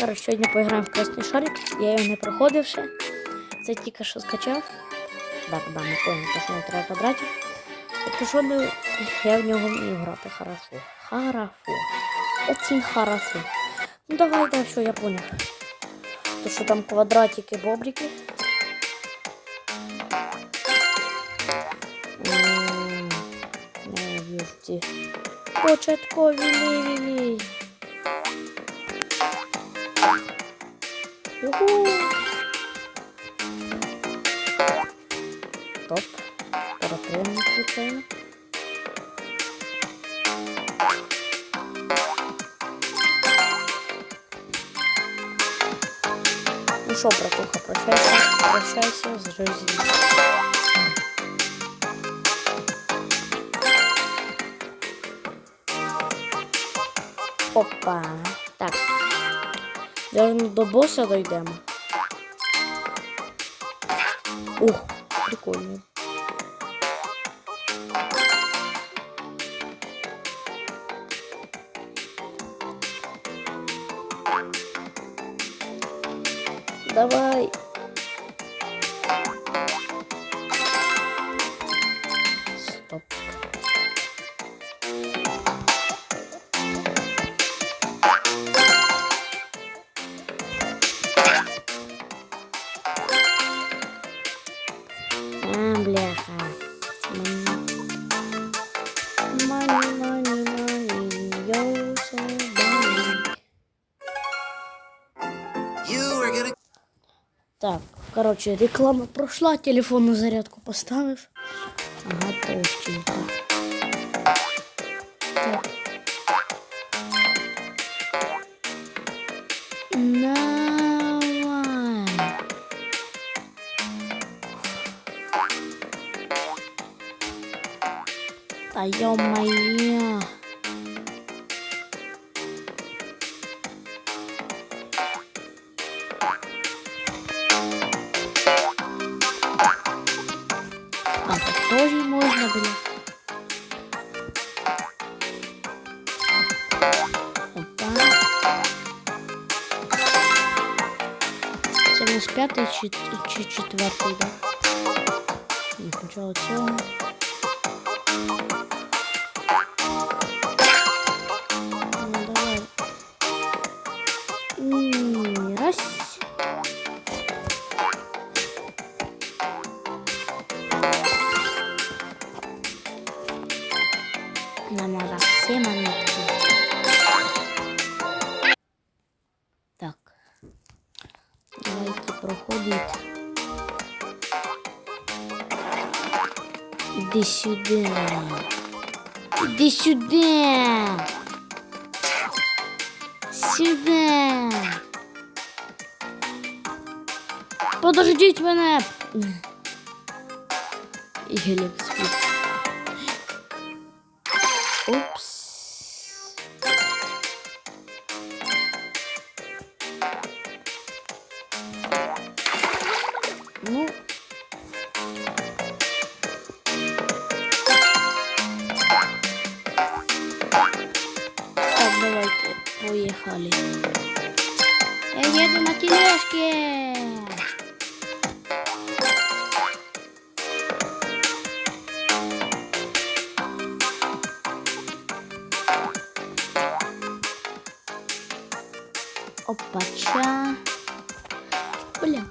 Коротше, сьогодні поіграємо в красний шарик. Я його не проходив ще. Це тільки що скачав. Так, да, не понял, то що не треба квадратів. Тобто, що ми... я в нього вмію грати хорошо. Хорошо. Очень хорошо. Ну давай, да, все, я понял. То, що там квадратики, бобрики. Початкові ліві. Уху. Топ. Перепрямник, звичайно. Ну що, братуха, прощайся, прощайся з жизнью. Опа. Так. Наверно, до боса дойдемо. Ух, прикольно. Так, короче, реклама прошла, телефон на зарядку поставив. Ага, товстенько. Да ё-моё. А, так тоже можно, п'ятий чи, чи четвертий, да? Ні, спочатку цього. Проходить. Иди сюда. Иди сюда. Сюда. Подождите меня. Гелик спит. Упс. Поехали. Я еду на тележке. Опача. Бля.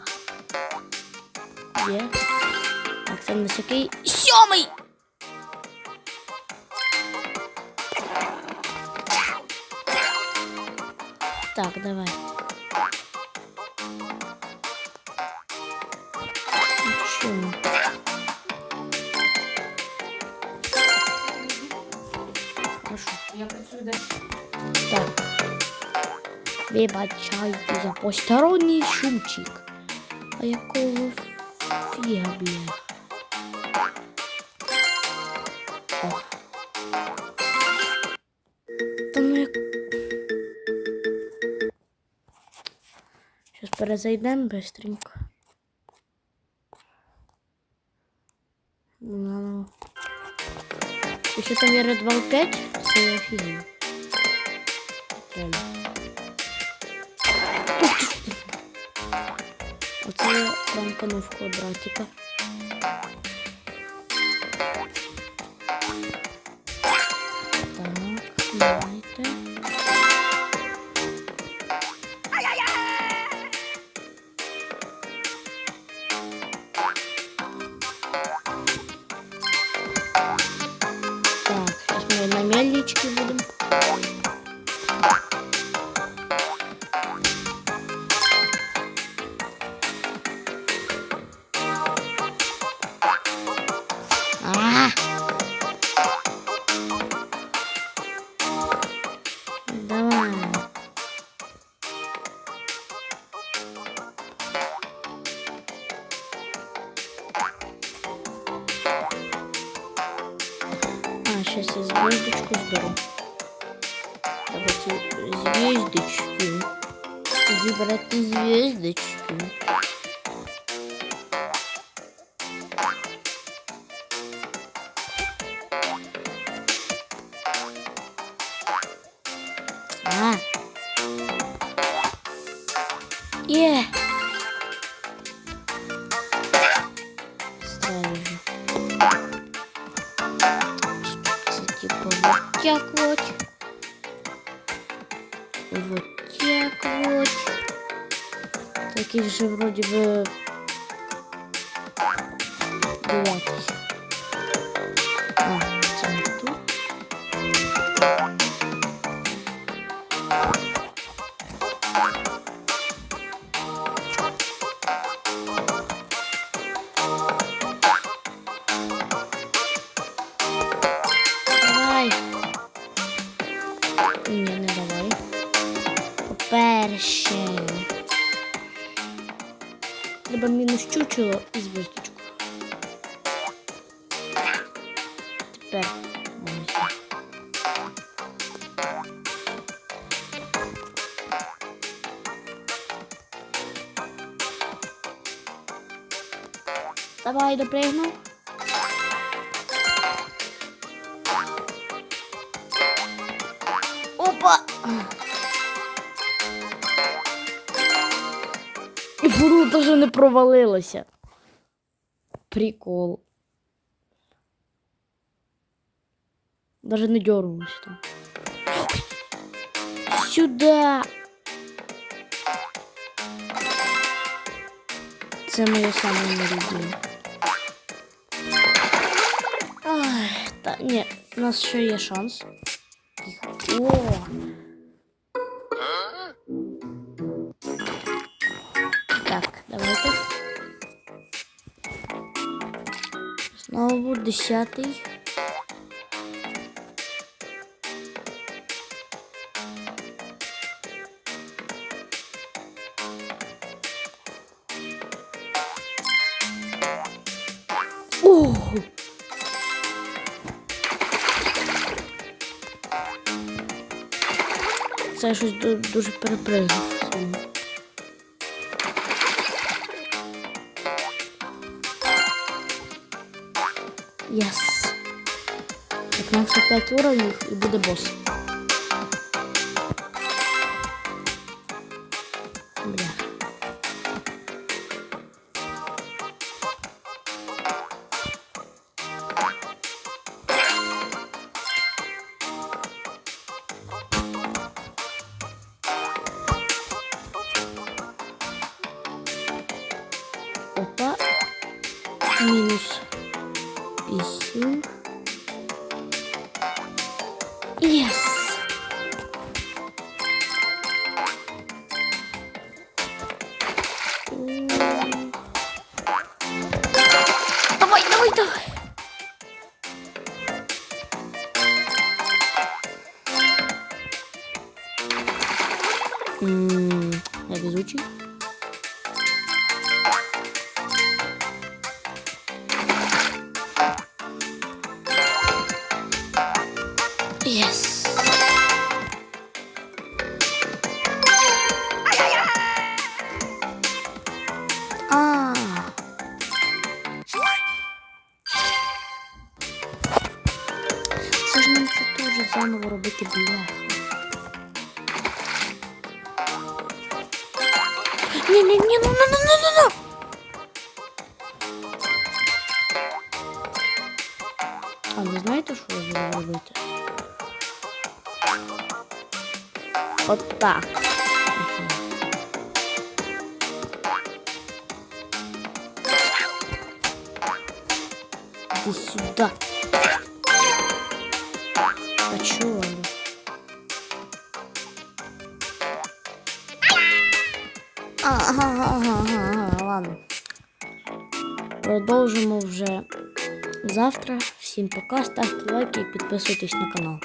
Є. Так, це у нас який сьомий. Так, давай. Чому? Хорошо. Я працюю далі. Так. Вибачайте за посторонній шумчик. А якого фіга, бля? О. Перезайдемо быстренько. Ну. ну. Еще там я Red 5, це офігенно. Прямо. Оце я пранканув квадратика. Так, давай. На мельничке будем. Сберу. Давайте звездочки. Забрать звездочки. Так вот. Вот так вот. Такий же вроде бы дев'ятий. А, тут. По-перше. Треба мінус чучело і зв'язочку. Тепер. можна. Давай допригну. Опа! Воно даже не провалилося. Прикол. Даже не дернулось там. Сюда. Це моє саме нелюбне. Ай, та ні, у нас ще є шанс. О! Знову десятий. О! Це щось ду- дуже перепригнув. сильно. Єс. Так нам ще 5 уровнів і буде бос. Бля. Опа. Минус 8. Yes. М. Давай, давай, давай. М, Я везучий. Yes. А. Це ж нам це заново робити бляху. Ні-ні-ні, ну-ну-ну-ну-ну-ну! А ви знаєте, що я буду робити? От так. Мгм. Иди сюда. А чё он? Ага, ага, ага, ага, ладно. Продовжимо вже завтра. Всім пока, ставте лайки і підписуйтесь на канал.